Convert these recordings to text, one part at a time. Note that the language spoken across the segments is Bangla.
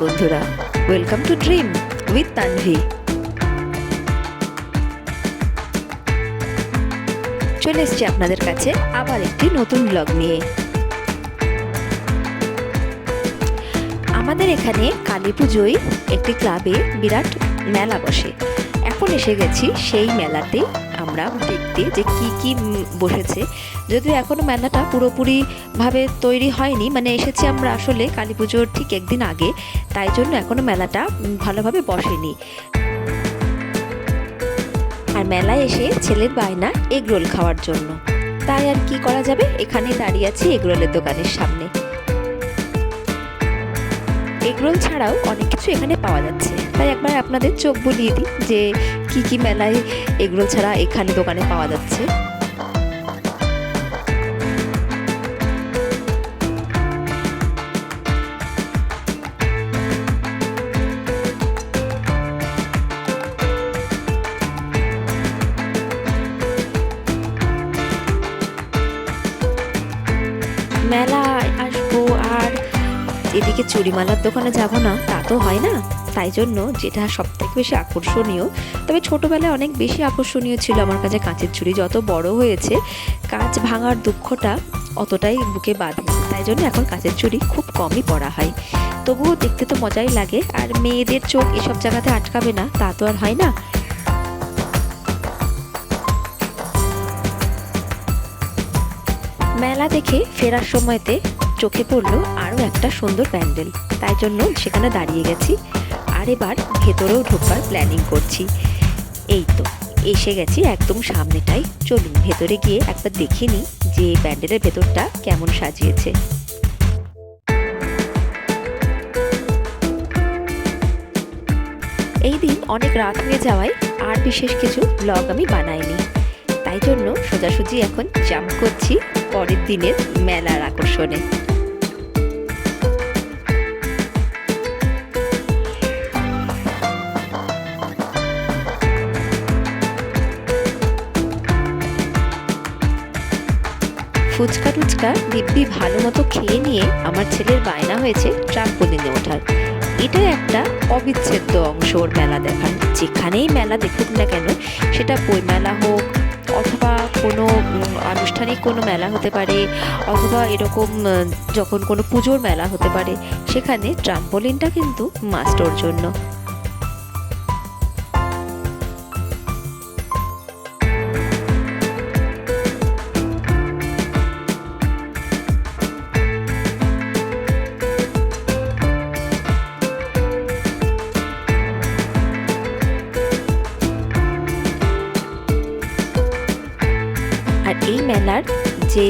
বন্ধুরা welcome to dream with Tanvi চলে এসছি আপনাদের কাছে আবার একটি নতুন ব্লগ নিয়ে। আমাদের এখানে কালী পুজোয় একটি ক্লাবে বিরাট মেলা বসে। এখন এসে গেছি সেই মেলাতে। আমরা দেখতে যে কি কি বসেছে। যদিও এখনও মেলাটা পুরোপুরিভাবে তৈরি হয়নি মানে এসেছি আমরা আসলে কালী পুজোর ঠিক একদিন আগে, তাই জন্য এখনও মেলাটা ভালোভাবে বসেনি। আর মেলায় এসে ছেলের বায়না এগ রোল খাওয়ার জন্য। তাই আর কি করা যাবে? এখানে দাঁড়িয়ে আছি এগ রোলের দোকানের সামনে। এগরোল ছাড়াও অনেক কিছু এখানে পাওয়া যাচ্ছে। তাই একবার আপনাদের চোখ বুলিয়ে দিই যে কি কি মেলায় এগুলো ছাড়া এখানে দোকানে পাওয়া যাচ্ছে? আর এদিকে চুড়িমালার দোকানে যাব না, তা তো হয় না। তাই জন্য যেটা সব থেকে বেশি আকর্ষণীয়, তবে ছোটোবেলায় অনেক বেশি আকর্ষণীয় ছিল আমার কাছে কাঁচের চুড়ি। যত বড় হয়েছে, কাঁচ ভাঙার দুঃখটা অতটাই বুকে বাঁধে তাই জন্য এখন কাঁচের চুড়ি খুব কমই পরা হয়। তবুও দেখতে তো মজাই লাগে, আর মেয়েদের চোখ এসব জায়গাতে আটকাবে না, তা তো আর হয় না। মেলা দেখে ফেরার সময়তে চোখে পড়ল আরও একটা সুন্দর প্যান্ডেল। তাই জন্য সেখানে দাঁড়িয়ে গেছি। আর এবার ভেতরেও ঢোকবার প্ল্যানিং করছি। এই তো, এসে গেছি একদম সামনেটাই। চলুন, ভেতরে গিয়ে একবার দেখে নিই যে প্যান্ডেলের ভেতরটা কেমন সাজিয়েছে। এই দিন অনেক রাত হয়ে যাওয়ায় আর বিশেষ কিছু ব্লগ আমি বানাইনি। তাই জন্য সোজাসুজি এখন জাম্প করছি পরের দিনের মেলার আকর্ষণে। ফুচকা টুচকা দিব্যি ভালো মতো খেয়ে নিয়ে আমার ছেলের বায়না হয়েছে ট্রাম্পোলিনে ওঠার। এটা একটা অবিচ্ছেদ্য অংশ ওর মেলা দেখার। যেখানেই মেলা দেখুক না কেন, সেটা বই মেলা হোক অথবা কোনো আনুষ্ঠানিক কোনো মেলা হতে পারে, অথবা এরকম যখন কোনো পুজোর মেলা হতে পারে, সেখানে ট্রাম্পোলিনটা কিন্তু মাস্ট ওর জন্য। যে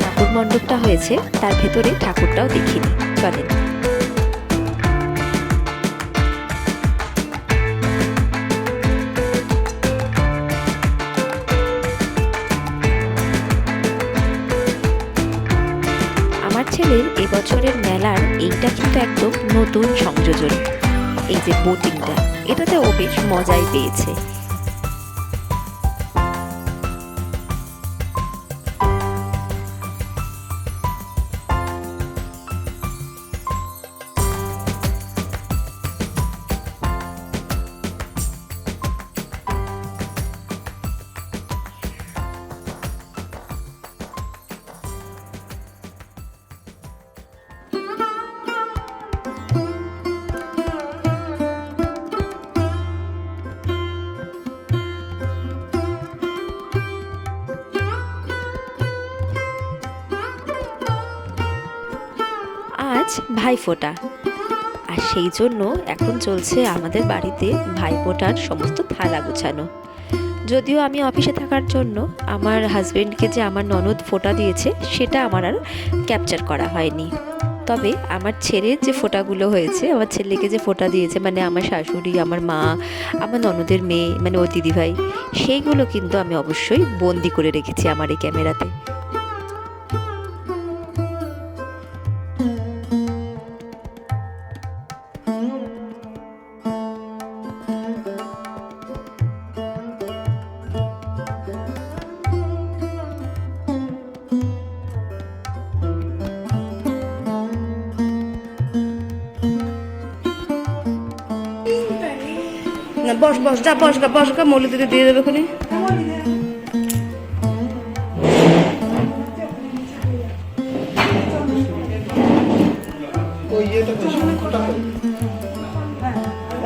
ঠাকুর মণ্ডপটা হয়েছে, তার ভেতরে ঠাকুরটাও দেখিনি। চলেন। আমার ছেলের এবছরের মেলার এইটা কিন্তু একদম নতুন সংযোজন। এই যে বোটিংটা এটাতে ও বেশ মজাই পেয়েছে। ভাইফোঁটা। আর সেই জন্য এখন চলছে আমাদের বাড়িতে ভাইফোঁটার সমস্ত থালা গোছানো। যদিও আমি অফিসে থাকার জন্য আমার হাজবেন্ডকে যে আমার ননদ ফোঁটা দিয়েছে, সেটা আমার আর ক্যাপচার করা হয়নি। তবে আমার ছেলের যে ফোঁটাগুলো হয়েছে, আমার ছেলেকে যে ফোঁটা দিয়েছে মানে আমার শাশুড়ি, আমার মা, আমার ননদের মেয়ে মানে ও দিদিভাই, সেইগুলো কিন্তু আমি অবশ্যই বন্দি করে রেখেছি আমার এই ক্যামেরাতে। বস বস যা বস গা বস গা মৌলি দিদি দিয়ে দেবে খুনি।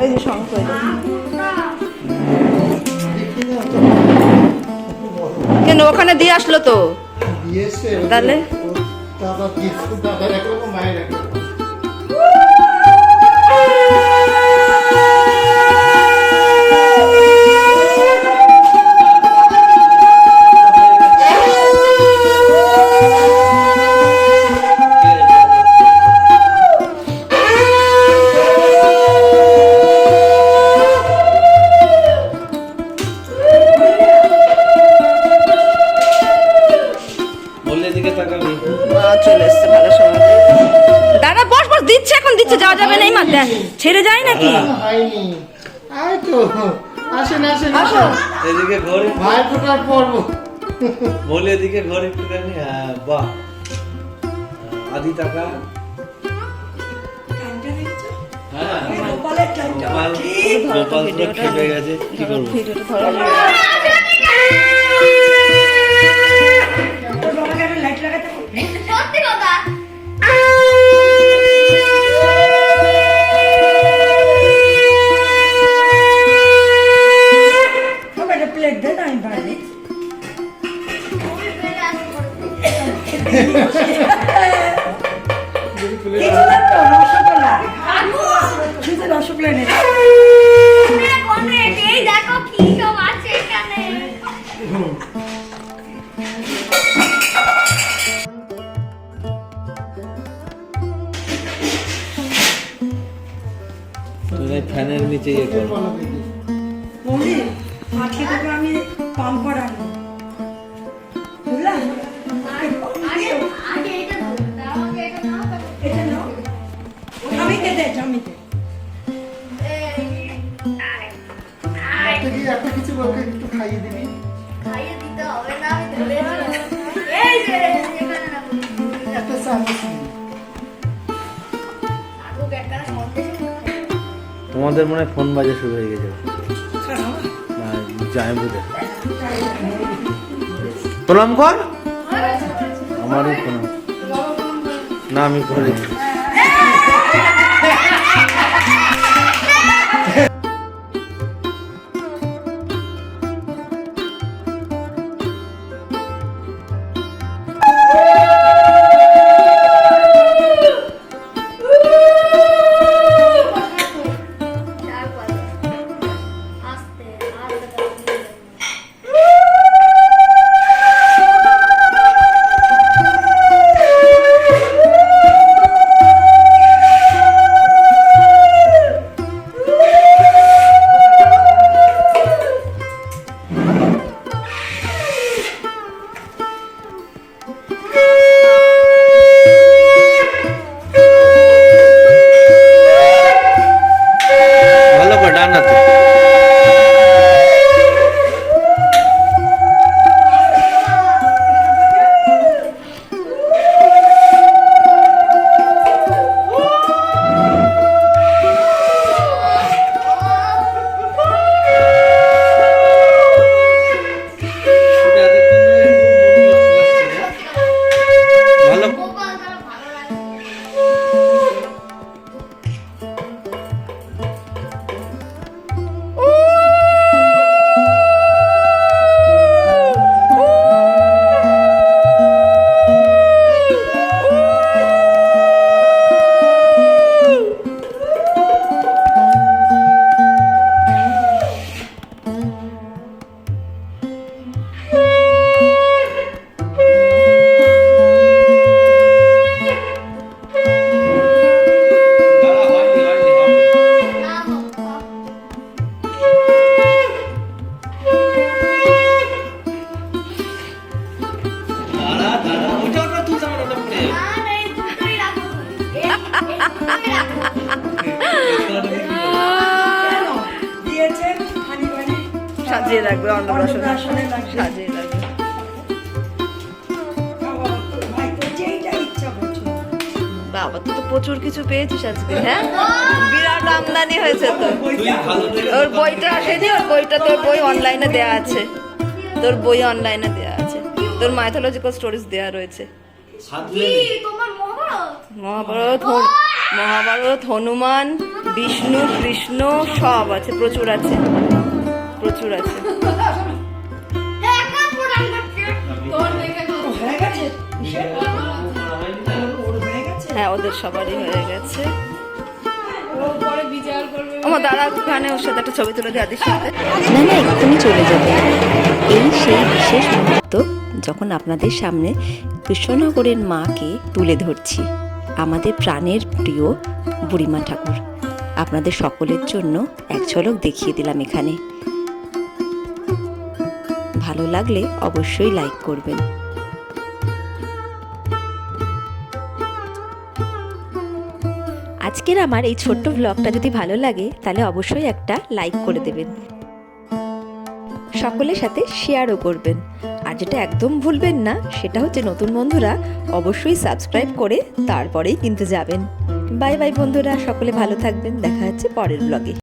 এই যে শঙ্খ। কেন ওখানে দিয়ে আসলো তো তাহলে? দিচ্ছে যাওয়া যাবে না এই মা দেখ ছেড়ে যায় নাকি? এখনও হয়নি। আয় তো, আসেন, আসেন, আসো। এদিকে ঘর ভাই ফোটার পর্ব। বলে এদিকে ঘর একটুখানি হ্যাঁ বাহ। আদি টাকা। হ্যাঁ। কি করব? ফ্যানের নিচে ইয়ে কর। আজকে তোকে আমি পাম্পার আনব এটা নাও দে কি- কিছু ওকে একটু খাইয়ে দিবি? খাইয়ে দিতে হবে না আমি ধরে এই যে এখানে না একটা চামচ তোমাদের মনে ফোন বাজে শুরু হয়ে গেছে। যায় বুঝে প্রণাম কর। আমারই প্রণাম। না, আমি করে সাজিয়ে রাখবে অন্নপ্রাশনে। সাজিয়ে রাখবে। বাবা, তো যেইটা ইচ্ছা করছে বাবা তুই তো প্রচুর কিছু পেয়েছিস আজকে হ্যাঁ? বিরাট আমদানি হয়েছে তো তুই ওর বইটা আসেনি ওর বইটা তোর বই অনলাইনে দেয়া আছে। তোর বই অনলাইনে দেয়া আছে। তোর মাইথোলজিক্যাল স্টোরিজ দেয়া রয়েছে। মহাভারত? মহাভারত হনুমান বিষ্ণু কৃষ্ণ সব আছে প্রচুর আছে। প্রচুর আছে। হয়ে, ওদের সবারই হয়ে গেছে। আমার দাদা ওখানে ওর সাথে একটা ছবি তুলে দিয়ে না না, এক্ষুনি চলে যাবে। এই সেই বিশেষ মুহূর্ত যখন আপনাদের সামনে কৃষ্ণনগরের মাকে তুলে ধরছি, আমাদের প্রাণের প্রিয় বুড়িমা ঠাকুর। আপনাদের সকলের জন্য এক ঝলক দেখিয়ে দিলাম এখানে। ভালো লাগলে অবশ্যই লাইক করবেন। আজকের আমার এই ছোট্ট ব্লগটা যদি ভালো লাগে, তাহলে অবশ্যই একটা লাইক করে দেবেন। সকলের সাথে শেয়ারও করবেন। আর যেটা একদম ভুলবেন না, সেটা হচ্ছে নতুন বন্ধুরা অবশ্যই সাবস্ক্রাইব করে তারপরেই কিন্তু যাবেন। বাই বাই বন্ধুরা, সকলে ভালো থাকবেন। দেখা হচ্ছে পরের ব্লগে